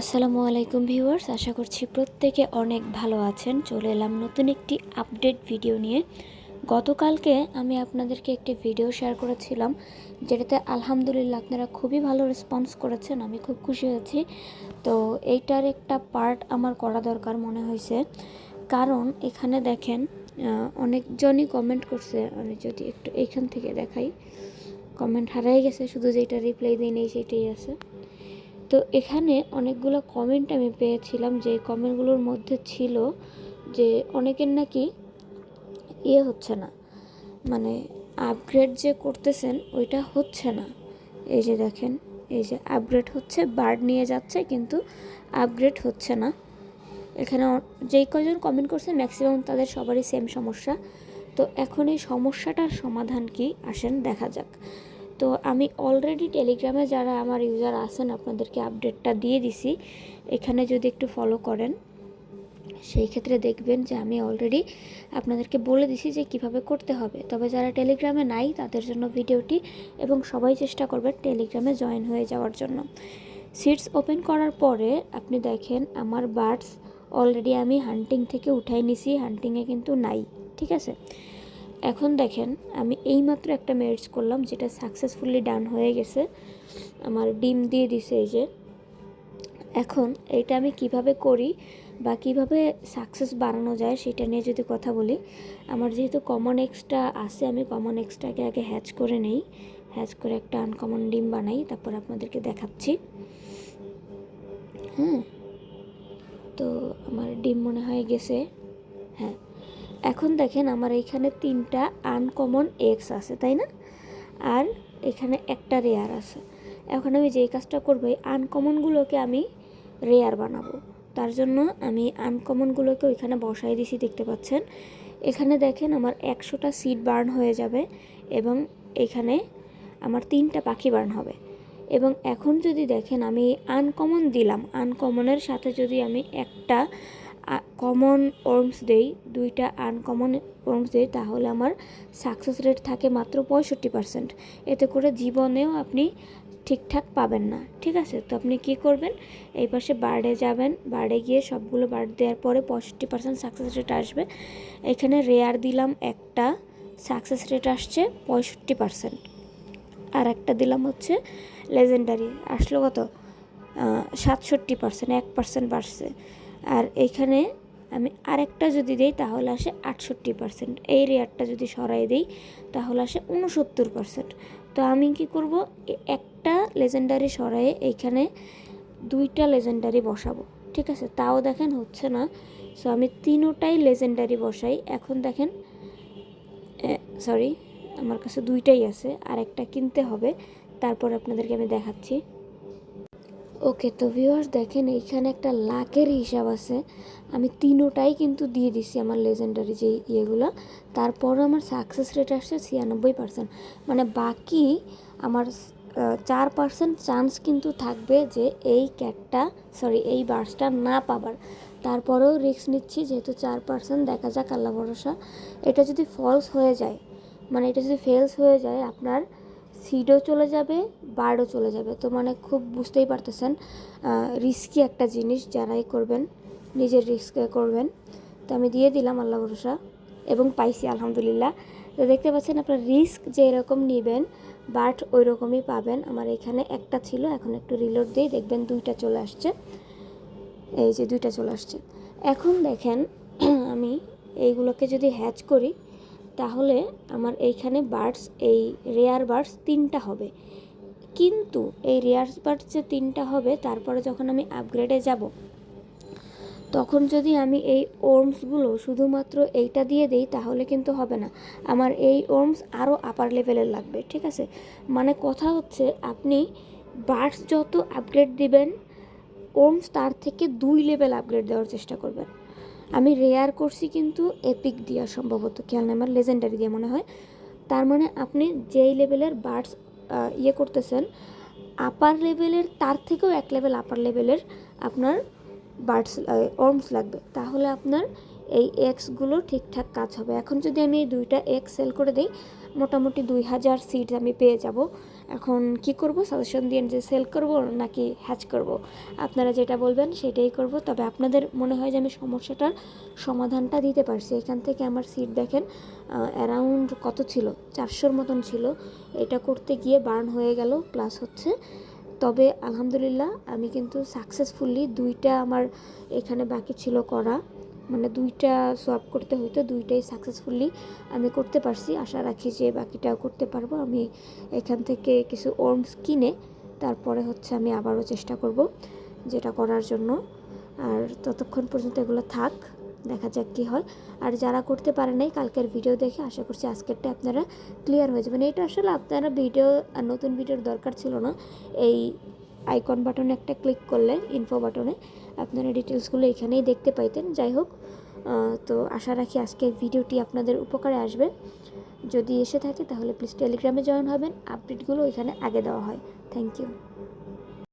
আসসালামু আলাইকুম ভিউয়ার্স, আশা করছি প্রত্যেকে অনেক ভালো আছেন। চলে এলাম নতুন একটি আপডেট ভিডিও নিয়ে। গতকালকে আমি আপনাদেরকে একটি ভিডিও শেয়ার করেছিলাম, যেটাতে আলহামদুলিল্লাহ আপনারা খুবই ভালো রেসপন্স করেছেন, আমি খুব খুশি হয়েছি। তো এইটার একটা পার্ট আমার করা দরকার মনে হয়েছে। কারণ এখানে দেখেন অনেকজনই কমেন্ট করছে। আমি যদি একটু এইখান থেকে দেখাই। কমেন্ট হারাই গেছে, শুধু যেটা রিপ্লাই দিই নেই সেটাই আছে। তো এখানে অনেকগুলো কমেন্ট আমি পেয়েছিলাম যে কমেন্টগুলোর মধ্যে ছিল যে অনেকের নাকি ইয়ে হচ্ছে না। মানে আপগ্রেড যে করতেছেন ওইটা হচ্ছে না। এই যে দেখেন, এই যে আপগ্রেড হচ্ছে, বার্ড নিয়ে যাচ্ছে কিন্তু আপগ্রেড হচ্ছে না। এখানে যেই কজন কমেন্ট করছে ম্যাক্সিমাম তাদের সবারই সেম সমস্যা। তো এখন এই সমস্যাটার সমাধান কি? আসেন দেখা যাক। তো আমি অলরেডি টেলিগ্রামে যারা আমার ইউজার আছেন, আপনাদেরকে আপডেটটা দিয়ে দিছি। এখানে যদি একটু ফলো করেন, সেই ক্ষেত্রে দেখবেন যে আমি অলরেডি আপনাদেরকে বলে দিছি যে কীভাবে করতে হবে। তবে যারা টেলিগ্রামে নাই, তাদের জন্য ভিডিওটি এবং সবাই চেষ্টা করবেন টেলিগ্রামে জয়েন হয়ে যাওয়ার জন্য। সিটস ওপেন করার পরে আপনি দেখেন আমার বার্ডস অলরেডি আমি হান্টিং থেকে উঠাই নিছি হান্টিংয়ে কিন্তু নাই, ঠিক আছে? এখন দেখেন, আমি এইমাত্র একটা ম্যারেজ করলাম যেটা সাকসেসফুলি ডান হয়ে গেছে। আমার ডিম দিয়ে দিছে এই যে। এখন এটা আমি কীভাবে করি বা কীভাবে সাকসেস বাড়ানো যায় সেটা নিয়ে যদি কথা বলি, আমার যেহেতু কমন এক্সটা আছে, আমি কমন এক্সটাকে আগে হ্যাচ করে নেই। হ্যাচ করে একটা আনকমন ডিম বানাই, তারপর আপনাদেরকে দেখাচ্ছি। হ্যাঁ তো আমার ডিম মনে হয় গেছে। হ্যাঁ এখন দেখেন আমার এইখানে তিনটা আনকমন এক্স আছে, তাই না? আর এখানে একটা রেয়ার আছে। এখন আমি যেই কাজটা করব, এই আনকমনগুলোকে আমি রেয়ার বানাবো। তার জন্য আমি আনকমনগুলোকে ওইখানে বসাই দিছি, দেখতে পাচ্ছেন? এখানে দেখেন আমার একশোটা সিট বার্ন হয়ে যাবে এবং এখানে আমার তিনটা পাখি বার্ন হবে। এবং এখন যদি দেখেন আমি আনকমন দিলাম আনকমনের সাথে যদি আমি একটা কমন ওর্মস দেই, দুইটা আনকমন ওর্মস দেই, তাহলে আমার সাকসেস রেট থাকে মাত্র পঁয়ষট্টি পার্সেন্ট এতে করে জীবনেও আপনি ঠিকঠাক পাবেন না, ঠিক আছে? তো আপনি কি করবেন? এই পাশে বার্ডে যাবেন বার্ডে গিয়ে সবগুলো বার্ড দেওয়ার পরে পঁয়ষট্টি পার্সেন্ট সাকসেস রেট আসবে। এখানে রেয়ার দিলাম একটা সাকসেস রেট আসছে পঁয়ষট্টি পার্সেন্ট আর একটা দিলাম হচ্ছে লেজেন্ডারি আসলো কত? সাতষট্টি পার্সেন্ট এক পার্সেন্ট বাড়ছে। আর এইখানে আমি আরেকটা যদি দিই, তাহলে আসে আটষট্টি পার্সেন্ট এই রেয়ারটা যদি সরাই দিই, তাহলে আসে উনসত্তর পার্সেন্ট তো আমি কি করব? একটা লেজেন্ডারি সরায়ে এইখানে দুইটা লেজেন্ডারি বসাবো। ঠিক আছে? তাও দেখেন হচ্ছে না। সো আমি তিনোটাই লেজেন্ডারি বসাই। এখন দেখেন সরি আমার কাছে দুইটাই আছে। আর একটা কিনতে হবে। তারপর আপনাদেরকে আমি দেখাচ্ছি। ওকে তো ভিউয়ার্স দেখেন, এইখানে একটা লাখের হিসাব আছে। আমি তিনোটাই কিন্তু দিয়ে দিছি আমার লেজেন্ডারি যে ইয়েগুলো। তারপরও আমার সাকসেস রেট আসছে ছিয়ানব্বই পার্সেন্ট মানে বাকি আমার চার পার্সেন্ট চান্স কিন্তু থাকবে যে এই ক্যাটটা সরি এই বার্সটা না পাবার। তারপরেও রিস্ক নিচ্ছি যেহেতু চার পার্সেন্ট দেখা যাক, আল্লাহ ভরসা। এটা যদি ফলস হয়ে যায় মানে এটা যদি ফেলস হয়ে যায়, আপনার সিডও চলে যাবে বার্ডও চলে যাবে। তো মানে খুব বুঝতেই পারতেছেন রিস্কি একটা জিনিস যারাই করবেন, নিজের রিস্কে করবেন। তো আমি দিয়ে দিলাম আল্লাহ ভরসা এবং পাইছি, আলহামদুলিল্লাহ। তো দেখতে পাচ্ছেন আপনার রিস্ক যে এরকম নেবেন বাট ওই রকমই পাবেন। আমার এখানে একটা ছিল, এখন একটু রিলোড দিয়ে দেখবেন দুইটা চলে আসছে। এই যে দুইটা চলে আসছে। এখন দেখেন, আমি এইগুলোকে যদি হ্যাচ করি তাহলে আমার এইখানে বার্ডস, এই রেয়ার বার্ডস তিনটা হবে। কিন্তু এই রেয়ার বার্ডস যে তিনটা হবে, তারপরে যখন আমি আপগ্রেডে যাব, তখন যদি আমি এই ওর্মসগুলো শুধুমাত্র এইটা দিয়ে দেই, তাহলে কিন্তু হবে না। আমার এই ওর্মস আরও আপার লেভেলের লাগবে, ঠিক আছে? মানে কথা হচ্ছে, আপনি বার্ডস যত আপগ্রেড দিবেন, ওর্মস তার থেকে দুই লেভেল আপগ্রেড দেওয়ার চেষ্টা করবেন। আমি রেয়ার করছি কিন্তু এপিক দিয়া সম্ভবত, খেয়াল নেই, আমার লেজেন্ডারি দিয়ে মনে হয়। তার মানে আপনি যেই লেভেলের বার্ডস ইয়ে করতেছেন আপার লেভেলের তার থেকেও এক লেভেল আপার লেভেলের আপনার বার্ডস ওর্মস লাগবে। তাহলে আপনার এই এক্সগুলো ঠিকঠাক কাজ হবে। এখন যদি আমি এই দুইটা এক্স সেল করে দিই, মোটামুটি দুই হাজার সিট আমি পেয়ে যাব। এখন কি করব? সাজেশন দিয়ে যে সেল করব নাকি হ্যাচ করব? আপনারা যেটা বলবেন সেটাই করব। তবে আপনাদের মনে হয় যে আমি সমস্যাটার সমাধানটা দিতে পারছি। এখান থেকে আমার সিট দেখেন অ্যারাউন্ড কত ছিল? চারশোর মতন ছিল। এটা করতে গিয়ে বার্ন হয়ে গেল প্লাস হচ্ছে। তবে আলহামদুলিল্লাহ আমি কিন্তু সাকসেসফুলি দুইটা আমার এখানে বাকি ছিল করা। মানে দুইটা সোয়াপ করতে হইতো, দুইটাই সাকসেসফুলি আমি করতে পারছি। আশা রাখি যে বাকিটাও করতে পারব। আমি এখান থেকে কিছু ওর্মস কিনে তারপরে হচ্ছে আমি আবারও চেষ্টা করব যেটা করার জন্য। আর ততক্ষণ পর্যন্ত এগুলো থাক, দেখা যাক কী হয়। আর যারা করতে পারে নাই, কালকের ভিডিও দেখে আশা করছি আজকেরটা আপনারা ক্লিয়ার হয়ে যাবেন। এটা আসলে আপনারা ভিডিও নতুন ভিডিওর দরকার ছিল না। এই আইকন বাটনে একটা ক্লিক করলে ইনফো বাটনে, আপনারা ডিটেলসগুলো এখানেই দেখতে পাইতেন। যাই হোক তো আশা রাখি আজকের ভিডিওটি আপনাদের উপকারে আসবে। যদি এসে থাকে তাহলে প্লিজ টেলিগ্রামে জয়েন হবেন। আপডেটগুলো এখানে আগে দেওয়া হয়। Thank you